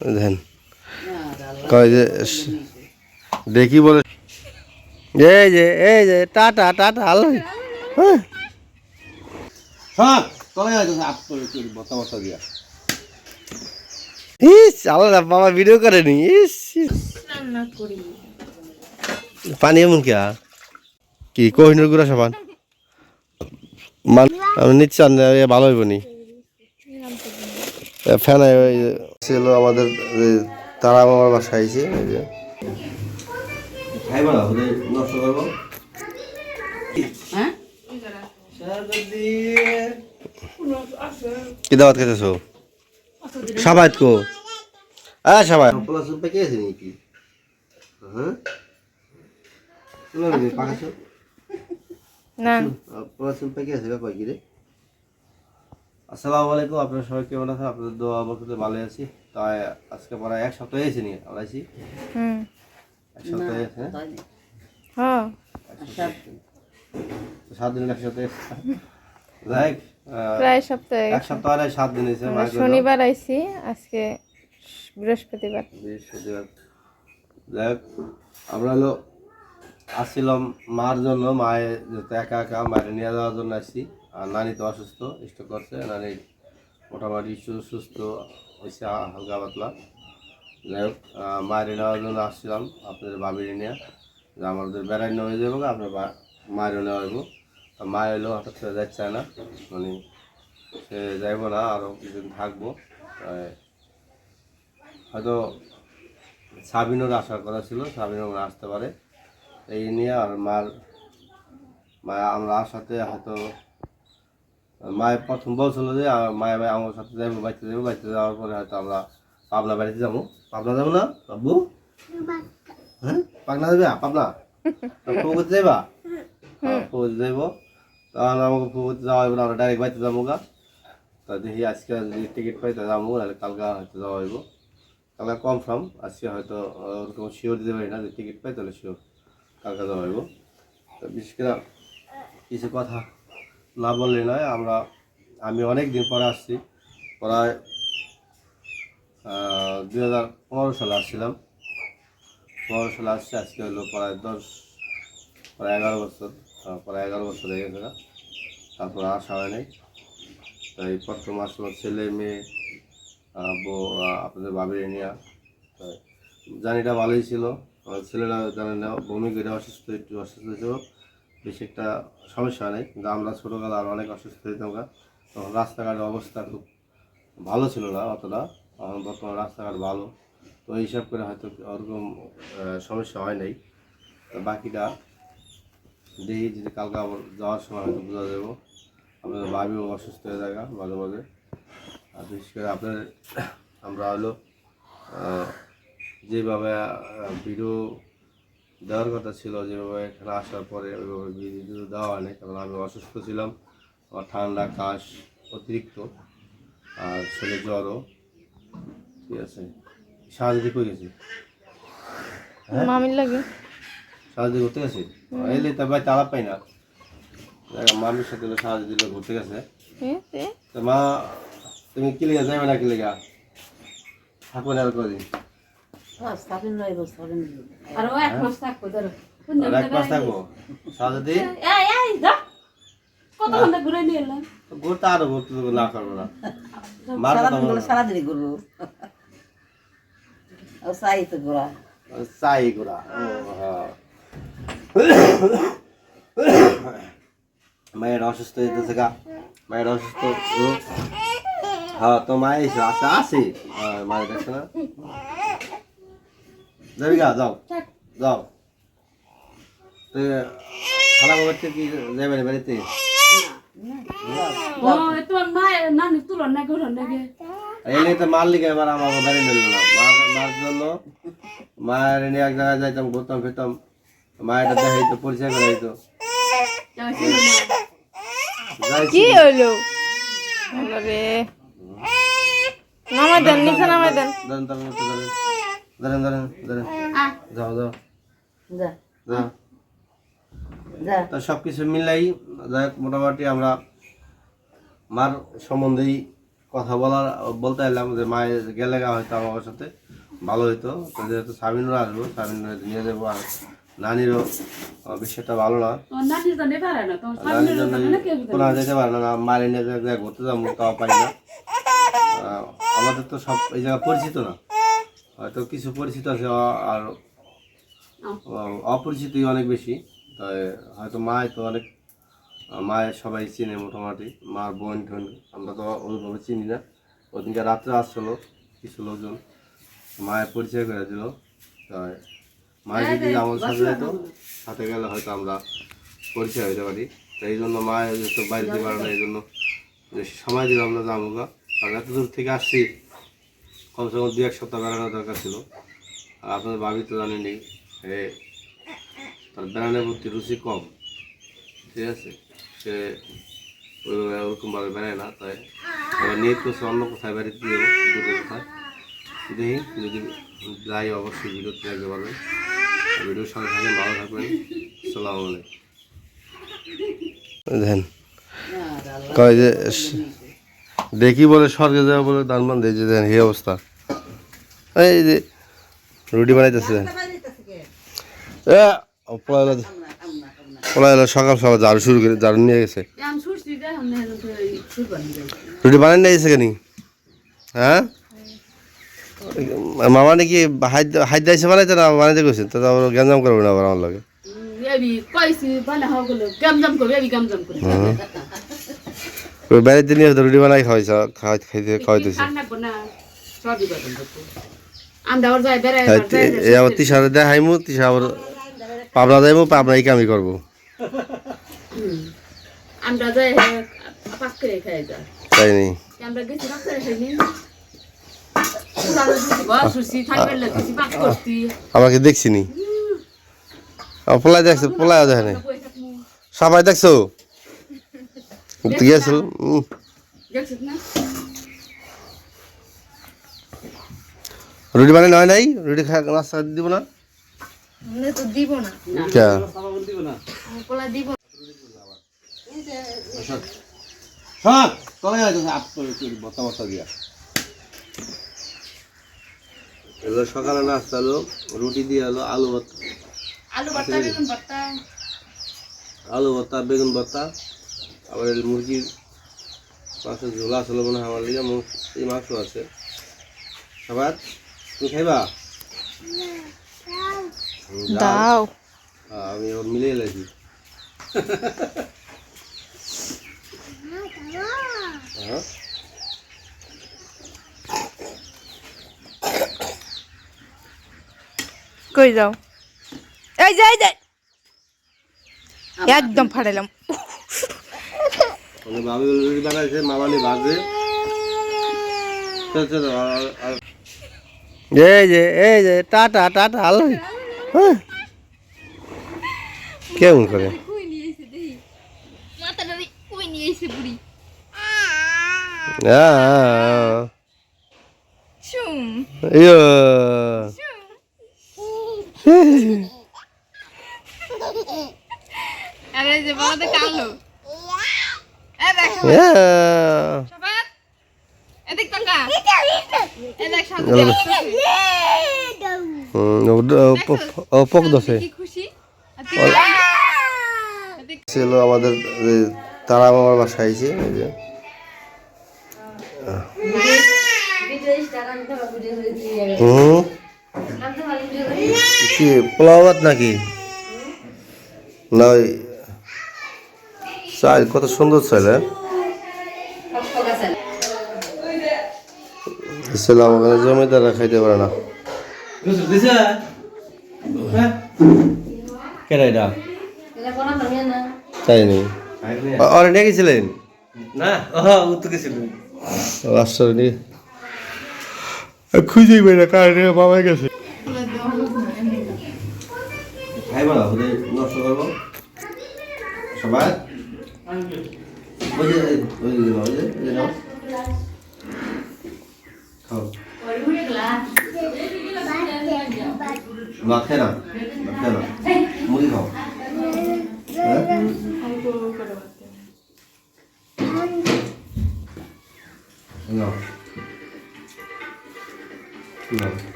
দেখেন। কয় যে দেখি বলে। এই যে এই যে টাটা টাটা আলো হ্যাঁ। হ্যাঁ ইস আল্লাহ বাবা ভিডিও করেনি। ইস পানি এমন কি? কি কোহিনুর গুড়া সাবান মান আমি নিচ্ছি আর না, এ ভালো হইব নি ফ্যান ছিল আমাদের তারা আমার বাসায় করব? হ্যাঁ? কি দাওয়াত খেতেছো সাবাত কো। হ্যাঁ সাবাত। প্লাস পেকে আছে নাকি? হ্যাঁ? নি। প্লাস পেকে আছে কয় কি রে? আসসালামু আলাইকুম আপনারা সবাই কেমন আছেন? আপনাদের দোয়া বরকতে ভালো আছি। তাই আজকে প্রায় এক সপ্তাহ হয়েছে নি আমরা আছি এক সপ্তাহ হয়েছে হ্যাঁ। সাত দিন এক সপ্তাহ যাই প্রায় সপ্তাহে এক সপ্তাহ আর সাত দিন হয়েছে। শনিবার আইছি আজকে বৃহস্পতিবার। বৃহস্পতিবার। যাই আমরা হলো আসছিলাম মার জন্য মায়ের একা একা মায়ের নিয়ে যাওয়ার জন্য আসছি। আর নানি তো অসুস্থ স্ট্রোক করছে, নানি মোটামুটি সুস্থ হয়েছে, হালকা পাতলা। যাই হোক মায়ের নেওয়ার জন্য আসছিলাম আপনাদের বাবির নিয়ে। যে আমাদের বেড়াই নেওয়া যাব, আপনার মায়েরও নেওয়া তা মায়ের হলো হঠাৎ করে যাচ্ছে না। মানে সে যাইব না আরও কিছুদিন থাকব। হয়তো সাবিনোর আসার কথা ছিল, সাবিনও মনে আসতে পারে। এই নিয়ে আর মার মা আমরা আসাতে হয়তো মায়ের প্রথম বলছিল যে মায়ের ভাই আমার সাথে যাব বাড়িতে যাব বাড়িতে যাওয়ার পরে হয়তো আমরা পাবনা বাড়িতে যাব। পাবনা যাব না? বাবু? হ্যাঁ? পাবনা যাবে? পাবনা? পুকুর যাইবা? পুকুর যাইব। তাহলে আমাকে পুকুর যাওয়া হবে না আমরা ডাইরেক্ট বাড়িতে যাব গা। তা দেখি আজকে যদি টিকিট পাই তাহলে যাব নাহলে কালকে হয়তো যাওয়া হইব। কালকে কনফার্ম আজকে হয়তো ওরকম শিওর দিতে পারি না যে টিকিট পাই তাহলে শিওর যাওয়া হইব তো বিশেষ করে কিছু কথা না বললে নয়, আমরা, আমি অনেক দিন পরে আসছি। প্রায় দুই হাজার পনেরো সালে আসছিলাম। পনেরো সালে আসছি, আজকে হলো প্রায় দশ, প্রায় এগারো বছর প্রায় এগারো বছর হয়ে গেছে তারপর আসা হয় নাই। তাই প্রথম আসলো ছেলে, মেয়ে বউ আপনাদের বাবির নিয়ে। জানিটা ভালোই ছিল। আমার ছেলেরা জানেন না, বমি করে অসুস্থ, একটু অসুস্থ ছিল বেশি একটা সমস্যা নেই, কিন্তু আমরা ছোটোবেলা আর অনেক অসুস্থ হইতাম। তখন রাস্তাঘাটের অবস্থা খুব ভালো ছিল না অতটা, এখন বর্তমানে রাস্তাঘাট ভালো। তো এই হিসাব করে হয়তো ওরকম সমস্যা হয় নাই। বাকিটা দেখি, যদি কালকে আবার যাওয়ার সময় হয়তো বোঝা যাব। আপনাদের ভাবিও অসুস্থ হয়ে থাকা মাঝে মাঝে। আর বিশেষ করে আপনার আমরা হলো যেভাবে ভিডিও দেওয়ার কথা ছিল যেভাবে এখানে আসার পরে ওইভাবে ভিডিও দেওয়া হয়নি কারণ আমি অসুস্থ ছিলাম আমার ঠান্ডা কাশ অতিরিক্ত আর ছেলে জ্বরও ঠিক আছে। সাহায্য করে গেছি মামির লাগে। সাহায্য করতে গেছি এলে তো ভাই তালা পাই না। মামির সাথে সাহায্য দিল ঘুরতে গেছে। মা তুমি কি লেগে যাবে না কি লেগা? থাকবে না আর কদিন। আর ও এক মাস থাকব ধরো। আর এক মাস থাকব? যা। কত ঘণ্টা ঘুরে নিয়ে এলাম? ঘুরতে আরও ঘুরতে না করব না। মার কথা বলব না। সারাদিনই করব ও চাই তো গোড়া চাই ঘোরা। হ্যাঁ। মায়ের অসুস্থ হইতেছে গা। মায়ের অসুস্থ হ্যাঁ তো মায়ের আছে। হ্যাঁ, মায়ের দেখছে না। যাবি গা যাও যাও তো খালা বাবার কি যাবে না বাড়িতে ও তোমার মায়ের নানি তুলন না ঘুরন নাকি এলে তো মার লিখে এবার আমার বাড়ি নিল না মার মার জন্য মায়ের নিয়ে এক জায়গায় যাইতাম ঘুরতাম ফিরতাম মায়েরটা দেখাইতো পরিচয় করে দিত কি হলো রে নামাই দেন নিচে নামাই দেন ধরেন তার মধ্যে ধরেন ধরেন ধরেন। যাও যাও যা। যাও। তো সব কিছু মিলাই যাই হোক মোটামুটি আমরা মার সম্বন্ধেই কথা বলার বলতে এলাম যে মায়ের গেলে গা হয়তো আমার সাথে ভালো হইতো। যেহেতু সামিনও আসব সামিন নিয়ে যাব আর নানিরও বিষয়টা ভালো না। স্বামীর কোনো যেতে পারে না মায়ের নিয়ে ঘুরতে যাব তাও পাই না। আমাদের তো সব এই জায়গা পরিচিত না। হয়তো কিছু পরিচিত আছে আর অপরিচিতই অনেক বেশি তাই হয়তো মায় তো অনেক মায়ের সবাই চিনে মোটামুটি মার বোন টোন আমরা তো ওইভাবে চিনি না। ওদিনকে রাত্রে আসছিল কিছু লোকজন মায়ের পরিচয় করে দিল তাই মায়ের যদি আমার সাথে যেত সাথে গেলে হয়তো আমরা পরিচয় হইতে পারি। তাই এই জন্য মায়ের দিতে পারে না এই জন্য সময় দিলাম না যাব গা। কারণ এত দূর থেকে আসছি কমসে কম দু এক সপ্তাহ বেড়ানোর দরকার ছিল। আর আপনাদের ভাবি তো জানেনি এ, তার বেড়ানোর প্রতি রুচি কম। ঠিক আছে? সে ওইভাবে ওরকমভাবে বেড়ায় না, তাই এবার নিয়ে করছে অন্য কোথায় বাড়িতে দিয়ে দূরে কোথায়। দেখি, যদি যাই অবশ্যই ভিডিওতে দেখতে পারবেন। ভিডিওর সঙ্গে থাকেন, ভালো থাকবেন। সালাম দেখেন, কয় যে দেখি বলে স্বর্গে যাওয়া বলে দান মান দিয়ে যে দেখেন এই অবস্থা। এই যে রুটি বানাইতেছে পয়লা সকাল সকাল ঝাড়ু শুরু করে ঝাড়ু নিয়ে গেছে। রুটি বানাই নিয়ে গেছে কেনি? হ্যাঁ? মামা নাকি হাইদ দাইছে বানাইতে না বানাইতে গেছে তো আবার গ্যাঞ্জাম করবে না আবার আমার লাগে। বাড়িতে নিয়ে হয়তো রুটি বানাই খাওয়াইছে খাওয়াই খাইতে খাওয়াইতেছে। আবার হ্যাঁ, তিসারে দেখাইমু তিসা আবার পাবনা যাইমু পাবনা এই কামই করব আমরা যাই পাক করে খাই যা। তাই নেই আমাকে দেখছি নি আমার পোলাই দেখছ পোলাই দেখে সবাই দেখছ? দেখছিস না রুটি বানাই নয় নাই? রুটি খা নাস্তা দিব না? তো দিব না। দিব তলে আপ দিয়া এগুলো সকালে নাস্তা হলো রুটি দিয়ে হলো আলু ভর্তা। আলু ভর্তা বেগুন ভর্তা। আলু ভর্তা বেগুন ভর্তা। আবার মুরগির মাছের ঝোল আসলে মনে হয় আমার লিগে মু- এই মাংস আছে। সবার তুমি খাইবা। দাও। আমি ওর মিলিয়ে এলাইছি হ্যাঁ কই যাও? এই যে এই যে। একদম ফাটাইলাম মানে বাবু রুটি বানাইছে আর- আর- এই যে এই যে টাটা টাটা আলো। কেমন করে? ইয়ো। আরে যে কালো। ছিল আমাদের তারা মামার বাসায় যে কি পোলাও ভাত নাকি না চাল কত সুন্দর চাল হ্যাঁ? ছিলাম ওখানে জমিদাররা খাইতে পারে না। হ্যাঁ তাই নেই অরে নিয়ে গেছিলেন? না উত্তর গেছিল রাস্তার নিয়ে খুঁজেই পাই না কার বাবা গেছে। খাইব নষ্ট করব। সবাই? ওই যে ওই যে ওই যে ওই যে নাও। খাও ভাত খাই না ভাত খাই না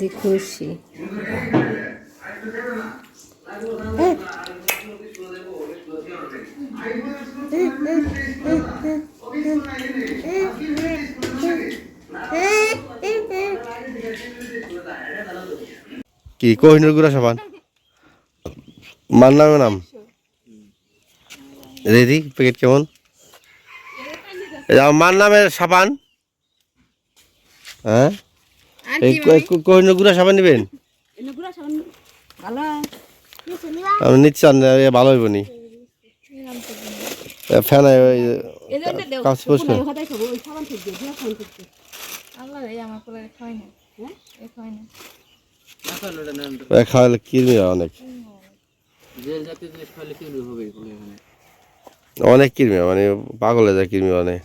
যদি খুশি। কি কোহিনুর গুড়া সাবান? মার নামে নাম? রেডি, প্যাকেট কেমন? মার নামের সাবান। হ্যাঁ? এই? কোহিনুর গুড়া সাবান নেবেন? আপনি নিচ্ছেন ভালো। হইব নি। ফ্যান কাজ হ্যাঁ? খাওয়ালে কিরমি অনেক? অনেক কিরমি মানে পাগলে যায় কিরমি মানে।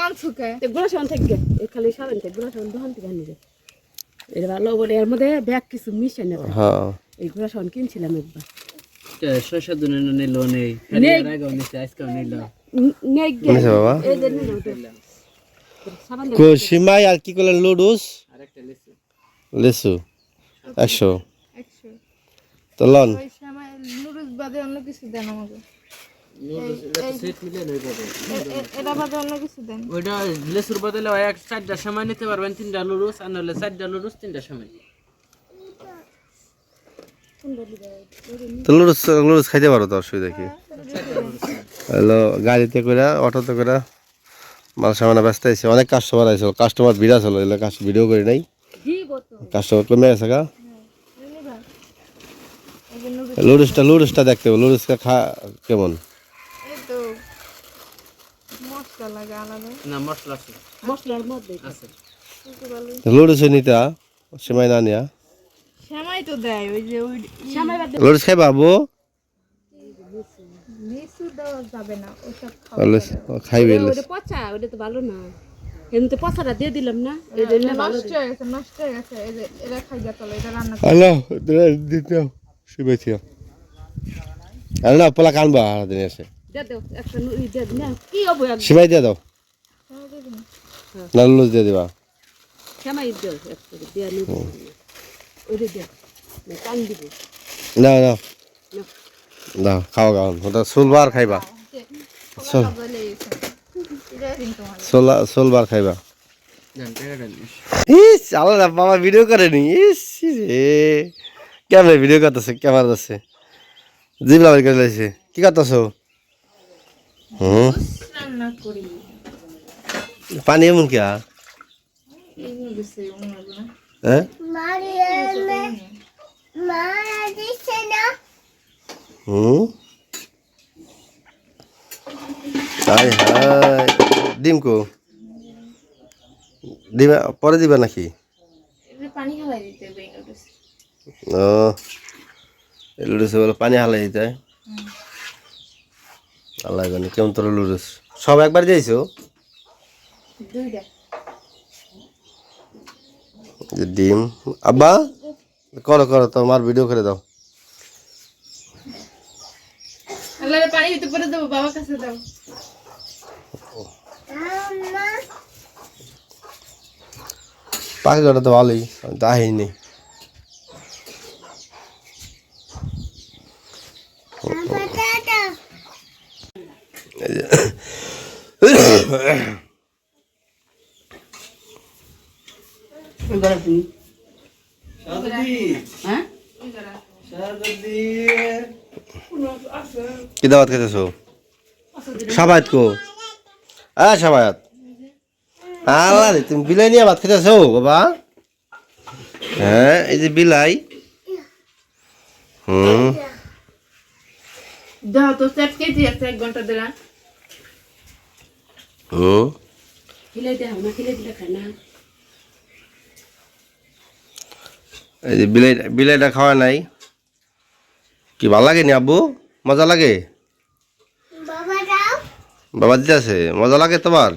সাবান খালি সাবান থেকে গুড়া সাবান দোকান থেকে আনি যায় ভালো বলে এর মধ্যে ব্যাগ কিছু মিশে না হ্যাঁ। এই সাবান কিনছিলাম একবার। দিনে নিল নেই। নিল। নেই বাবা? এই যে সিমাই আর কি করলেন লুডুস? আরেকটা লিচু লিচু একশো। একশো। তো লন। নুডলস বাদে অন্য কিছু দেন আমাকে এটা বাদে অন্য কিছু দেন। ওইটা লেসুর বদলে এক সময় নিতে পারবেন তিনটা লুরুস আর নাহলে চারটা লুরুস সময়। খাইতে পারো তো অসুবিধা কি? হ্যালো গাড়িতে করে অটোতে করে মাল সামানা ব্যস্ত আছে অনেক কাস্টমার আছে কাস্টমার ভিড় আছে এগুলো কাস্ট ভিডিও করি নাই। কাস্টমার কমে গেছে গা। নিবা এই যে নুডলস। লুডুসটা লুডুসটা দেখতে হবে। লুডুসটা খা কেমন? মশলা লাগে আলাদা। না মশলা আছে। মশলার মধ্যে আছে। শুকু ভালো লুডুস নিতা সেমাই না নিয়া? শ্যামাই তো দেয় ওই যে ওই সামাই বাদ লুডুস খাই বাবু লিচু দেওয়া যাবে না ওসব খাইবে ওটা পচা ওটা তো ভালো না। এমনি পচাটা দিয়ে দিলাম না এই জন্য নষ্ট হয়ে গেছে নষ্ট হয়ে গেছে এই যে এরা খাই যা চলো এটা রান্না হ্যালো দিতে শুভেচ্ছা আরে পোলা কানবা দিন এসে সিমাই দিয়ে দাও। না লুডুস দিয়ে দিবা। দাও একটা দিয়ে দিব। না না। না খাওয়া খাওয়া ওটা সোলবার খাইবা। সোল সোলা সোলবার খাইবা। ইস আলাদা বাবা ভিডিও করেনি। ইস রে। ক্যামেরা ভিডিও করতেছে ক্যামেরা আছে জিবলা বাড়ি করে কি করতেছ? হুম? পানি এমন কি হ্যাঁ ডিম পরে দিবা নাকি? পানি খাওয়াই দিতে ও লুডুস বলে পানি হালাই দিতে। আল্লাহ জানি কেমন তোর লুডুস সব একবার যাইছো যে ডিম। আব্বা করো করো তোমার ভিডিও করে দাও। পানি দিতে পরে দেবো বাবার কাছে দাও। পাখি কটা তো ভালোই আমি তো আহিনি এই যে- এবার তুমি হ্যাঁ কি দাওয়াত খেতেছো সাবায়াত আ তুমি বিলাই নিয়ে ভাত খেতেছো বাবা? হ্যাঁ এই যে বিলাই। হুম। দাও তো এক ঘণ্টা দিলা না এই যে বিলাই বিলাইটা খাওয়া নাই? কি ভালো লাগে নি আব্বু? মজা লাগে? বাবা দিতে আছে মজা লাগে তোমার?